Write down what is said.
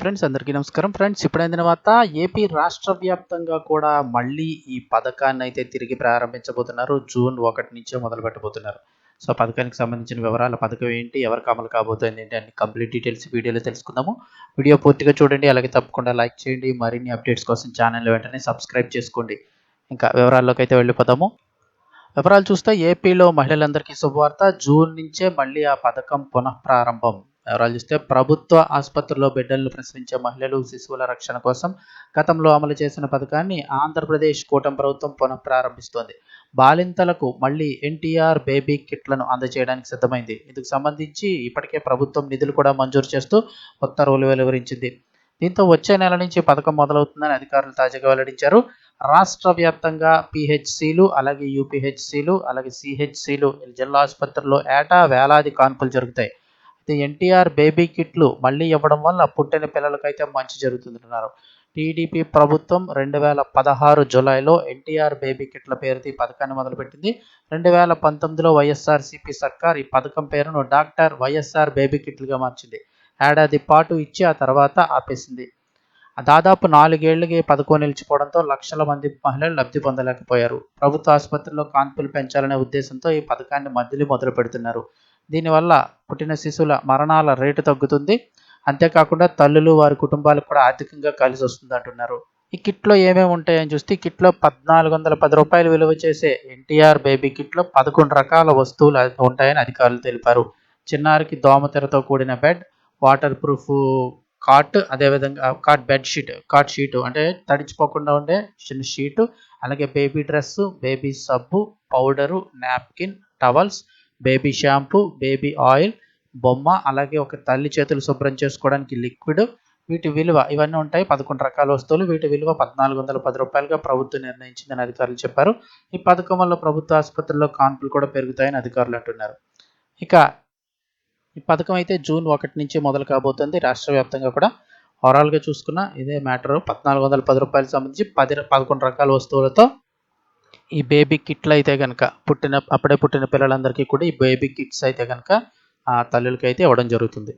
Friends అందరికీ నమస్కారం. Friends ఇప్పుడైన తర్వాత ఏపీ రాష్ట్ర వ్యాప్తంగా కూడా మళ్ళీ ఈ పథకాన్ని అయితే తిరిగి ప్రారంభించబోతున్నారు. జూన్ ఒకటి నుంచే మొదలు పెట్టబోతున్నారు. సో పథకానికి సంబంధించిన వివరాలు పథకం ఏంటి ఎవరికి అమలు కాబోతుంది ఏంటి అన్ని కంప్లీట్ డీటెయిల్స్ వీడియోలో తెలుసుకుందాము. వీడియో పూర్తిగా చూడండి అలాగే తప్పకుండా లైక్ చేయండి. మరిన్ని అప్డేట్స్ కోసం ఛానల్ వెంటనే సబ్స్క్రైబ్ చేసుకోండి. ఇంకా వివరాల్లోకి అయితే వెళ్ళిపోతాము వివరాలు చూస్తే ఏపీలో మహిళలందరికీ శుభవార్త. జూన్ నుంచే మళ్ళీ ఆ పథకం పునఃప్రారంభం. వివరాలు చూస్తే ప్రభుత్వ ఆసుపత్రిలో బిడ్డలను ప్రసవించే మహిళలు శిశువుల రక్షణ కోసం గతంలో అమలు చేసిన పథకాన్ని ఆంధ్రప్రదేశ్ కూటమి ప్రభుత్వం పునఃప్రారంభిస్తోంది. బాలింతలకు మళ్ళీ ఎన్టీఆర్ బేబీ కిట్లను అందజేయడానికి సిద్ధమైంది. ఇందుకు సంబంధించి ఇప్పటికే ప్రభుత్వం నిధులు కూడా మంజూరు చేస్తూ ఉత్తర్వులు వెలువరించింది. దీంతో వచ్చే నెల నుంచి పథకం మొదలవుతుందని అధికారులు తాజాగా వెల్లడించారు. రాష్ట్ర వ్యాప్తంగా పిహెచ్సిలు అలాగే యూపీహెచ్సిలు అలాగే సిహెచ్సిలు జిల్లా ఆసుపత్రుల్లో ఏటా వేలాది కాన్పులు జరుగుతాయి. అయితే ఎన్టీఆర్ బేబీ కిట్లు మళ్ళీ ఇవ్వడం వల్ల పుట్టిన పిల్లలకైతే మంచి జరుగుతుందంటున్నారు టీడీపీ ప్రభుత్వం రెండు వేల పదహారు జులైలో ఎన్టీఆర్ బేబీ కిట్ల పేరుతో ఈ పథకాన్ని మొదలుపెట్టింది. రెండు వేల పంతొమ్మిదిలో వైఎస్ఆర్సీపీ సర్కార్ ఈ పథకం పేరును డాక్టర్ వైఎస్ఆర్ బేబీ కిట్లుగా మార్చింది. ఏడాది పాటు ఇచ్చి ఆ తర్వాత ఆపేసింది. దాదాపు నాలుగేళ్ళుగా ఈ పథకం నిలిచిపోవడంతో లక్షల మంది మహిళలు లబ్ధి పొందలేకపోయారు. ప్రభుత్వ ఆసుపత్రిలో కాన్పులు పెంచాలనే ఉద్దేశంతో ఈ పథకాన్ని మధ్యలో మొదలు పెడుతున్నారు దీనివల్ల పుట్టిన శిశువుల మరణాల రేటు తగ్గుతుంది. అంతేకాకుండా తల్లులు వారి కుటుంబాలకు కూడా ఆర్థికంగా కలిసి వస్తుంది అంటున్నారు. ఈ కిట్లో ఏమేమి ఉంటాయని చూస్తే కిట్లో పద్నాలుగు వందల పది రూపాయలు విలువ చేసే ఎన్టీఆర్ బేబీ కిట్లో పదకొండు రకాల వస్తువులు ఉంటాయని అధికారులు తెలిపారు. చిన్నారికి దోమతెరతో కూడిన బెడ్ వాటర్ ప్రూఫ్ కాట్ అదేవిధంగా cot bed sheet cot sheet అంటే తడిచిపోకుండా ఉండే చిన్న షీటు అలాగే బేబీ డ్రెస్సు బేబీ సబ్బు powder napkin towels baby shampoo baby oil బొమ్మ అలాగే ఒక తల్లి చేతులు శుభ్రం చేసుకోవడానికి లిక్విడ్ వీటి విలువ ఇవన్నీ ఉంటాయి. పదకొండు రకాల వస్తువులు. వీటి విలువ పద్నాలుగు వందల పది రూపాయలుగా ప్రభుత్వం నిర్ణయించిందని అధికారులు చెప్పారు. ఈ పథకం వల్ల ప్రభుత్వ ఆసుపత్రుల్లో కాన్పులు కూడా పెరుగుతాయని అధికారులు అంటున్నారు. ఇక ఈ పథకం అయితే జూన్ ఒకటి నుంచి మొదలు కాబోతుంది. రాష్ట్ర వ్యాప్తంగా కూడా ఓవరాల్గా చూసుకున్న ఇదే మ్యాటర్. పద్నాలుగు వందల పది రూపాయలకు సంబంధించి పది పదకొండు రకాల వస్తువులతో ఈ బేబీ కిట్లు అయితే కనుక పుట్టిన అప్పుడే పుట్టిన పిల్లలందరికీ కూడా ఈ బేబీ కిట్స్ అయితే కనుక ఆ తల్లులకి అయితే ఇవ్వడం జరుగుతుంది.